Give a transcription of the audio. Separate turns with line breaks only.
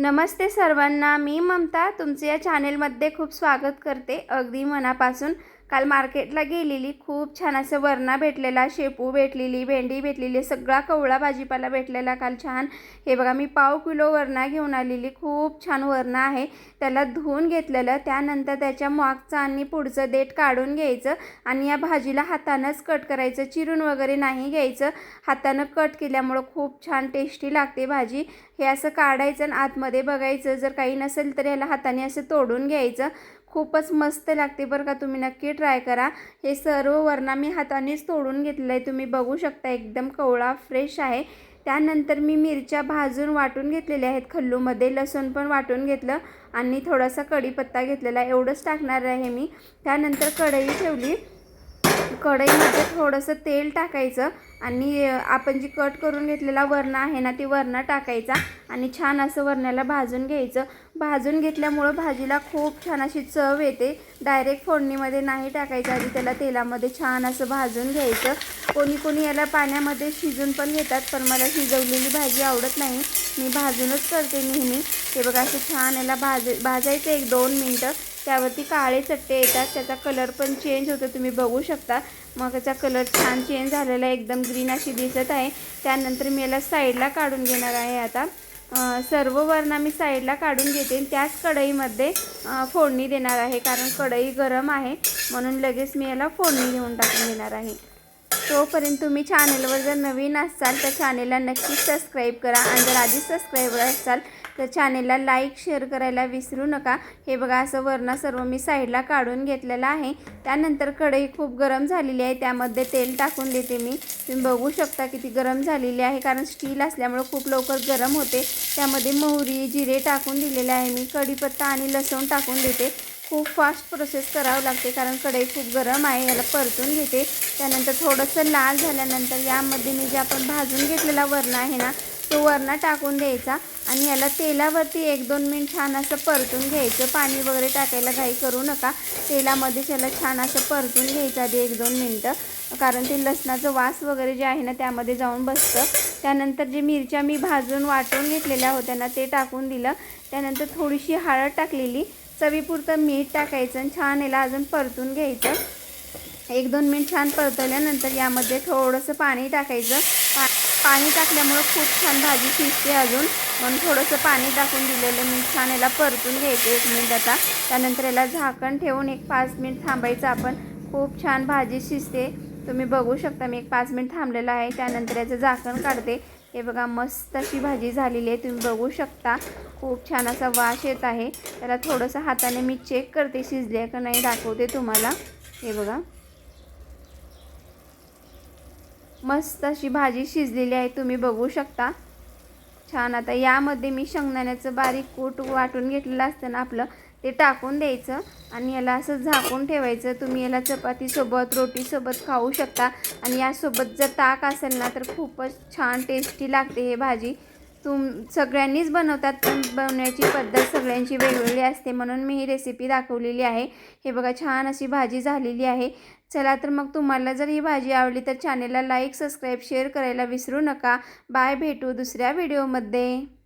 नमस्ते सर्वांना मी ममता. तुमचे या चॅनेलमध्ये खूप स्वागत करते. अगदी मनापासून काल मार्केटला गेलेली खूप छान असं वरणा भेटलेला शेपू भेटलेली भेंडी भेटलेली सगळा कवळा भाजीपाला भेटलेला काल छान. हे बघा मी पाव किलो वरणा घेऊन आलेली खूप छान वरणा आहे. त्याला धुवून घेतलेलं त्यानंतर त्याच्या मागचं आणि पुढचं देठ काढून घ्यायचं आणि या भाजीला हातानंच कट करायचं चिरून वगैरे नाही घ्यायचं. हातानं कट केल्यामुळं खूप छान टेस्टी लागते भाजी. हे असं काढायचं आणि आतमध्ये बघायचं जर काही नसेल तर ह्याला हाताने असं तोडून घ्यायचं. खूपच मस्त लागते बरं का. तुम्ही नक्की ट्राय करा. हे सर्व वरणा मी हातानेच तोडून घेतलं आहे तुम्ही बघू शकता एकदम कवळा फ्रेश आहे. त्यानंतर मी मिरच्या भाजून वाटून घेतलेल्या आहेत खल्लूमध्ये. लसूण पण वाटून घेतलं आणि थोडासा कढीपत्ता घेतलेला एवढंच टाकणार आहे मी. त्यानंतर कढई ठेवली. कढईमध्ये थोडंसं तेल टाकायचं आणि आपण जी कट करून घेतलेला वरणा आहे ना ती वरणा टाकायचा आणि छान असं वरण्याला भाजून घ्यायचं. भाजून घेतल्यामुळं भाजीला खूप छान अशी चव येते. डायरेक्ट फोडणीमध्ये नाही टाकायचं. आधी त्याला तेलामध्ये छान असं भाजून घ्यायचं. कोणी कोणी याला पाण्यामध्ये शिजून पण घेतात पण मला शिजवलेली भाजी आवडत नाही. मी भाजूनच करते नेहमी. हे बघा असं छान याला भाज भाजायचं एक दोन मिनटं. त्यावरती काळे चट्टे येतात. त्याचा कलर पण चेंज होतो. तुम्ही बघू शकता. मग त्याचा कलर छान चेंज झालेला एकदम ग्रीन अशी दिसत आहे. त्यानंतर मी याला साईडला काढून घेणार आहे आता. सर्व वर्ण मी साईडला काढून घेते. त्याच कढईमध्ये फोडणी देणार आहे. कारण कढई गरम आहे. म्हणून लगेच मी याला फोडणी घेऊन टाकून देणार आहे. तोपर्यंत तुम्ही चॅनलवर जर नवीन असाल तर चॅनेलला नक्कीच सबस्क्राईब करा. आणि जर आधी सबस्क्राईबर असाल तर चॅनेलला लाईक शेअर करायला विसरू नका. हे बघा असं वरणं सर्व मी साईडला काढून घेतलेलं आहे. त्यानंतर कढई खूप गरम झालेली आहे. त्यामध्ये तेल टाकून देते मी. तुम्ही बघू शकता किती गरम झालेली आहे. कारण स्टील असल्यामुळं खूप लवकर गरम होते. त्यामध्ये मोहरी जिरे टाकून दिलेले आहे मी. कढीपत्ता आणि लसूण टाकून देते. खूप फास्ट प्रोसेस करावं लागते कारण कढई खूप गरम आहे याला परतून घेते. त्यानंतर थोडंसं लाल झाल्यानंतर यामध्ये मी जे आपण भाजून घेतलेला वरणा आहे ना तो वरणा टाकून द्यायचा आणि याला तेलावरती एक दोन मिनिट छान असं परतून घ्यायचं. पाणी वगैरे टाकायला घाई करू नका. तेलामध्येच याला छान असं परतून घ्यायचं आधी एक दोन मिनटं. कारण ते लसणाचं वास वगैरे जे आहे ना त्यामध्ये जाऊन बसतं. त्यानंतर जे मिरच्या मी भाजून वाटून घेतलेल्या होत्या ना ते टाकून दिलं. त्यानंतर थोडीशी हळद टाकलेली. चवीपुरतं मीठ टाकायचं आणि छान याला अजून परतून घ्यायचं. एक दोन मिनिट छान परतवल्यानंतर यामध्ये थोडंसं पाणी टाकायचं. पा पाणी टाकल्यामुळं खूप छान भाजी शिजते अजून. म्हणून थोडंसं पाणी टाकून दिलेलं मी छान याला परतून घ्यायचं एक मिनिट आता. त्यानंतर याला झाकण ठेवून एक पाच मिनिट थांबायचं आपण. खूप छान भाजी शिजते. तुम्ही बघू शकता मी एक पाच मिनिट थांबलेलं आहे. त्यानंतर याचं झाकण काढते. हे बघा मस्त अशी भाजी झालेली आहे. तुम्ही बघू शकता खूप छान असा वास येत आहे. त्याला थोडंसं हाताने मी चेक करते शिजले का नाही दाखवते तुम्हाला. हे बघा. मस्त अशी भाजी शिजलेली आहे तुम्ही बघू शकता. छान. आता यामध्ये मी शेंगदाण्याचं बारीक कूट वाटून घेतलेलं असतं ना आपलं ते टाकून द्यायचं आणि याला असं झाकून ठेवायचं. तुम्ही याला चपातीसोबत रोटीसोबत खाऊ शकता. आणि यासोबत जर ताक असेल ना तर खूपच छान टेस्टी लागते हे भाजी. तुम सगळ्यांनीच बनवतात पण बनवण्याची पद्धत सगळ्यांची वेगवेगळी असते. म्हणून मी ही रेसिपी दाखवलेली आहे. हे बघा छान अशी भाजी झालेली आहे. चला तर मग तुम्हाला जर ही भाजी आवडली तर चॅनेलला लाईक सबस्क्राईब शेअर करायला विसरू नका. बाय भेटू दुसऱ्या व्हिडिओमध्ये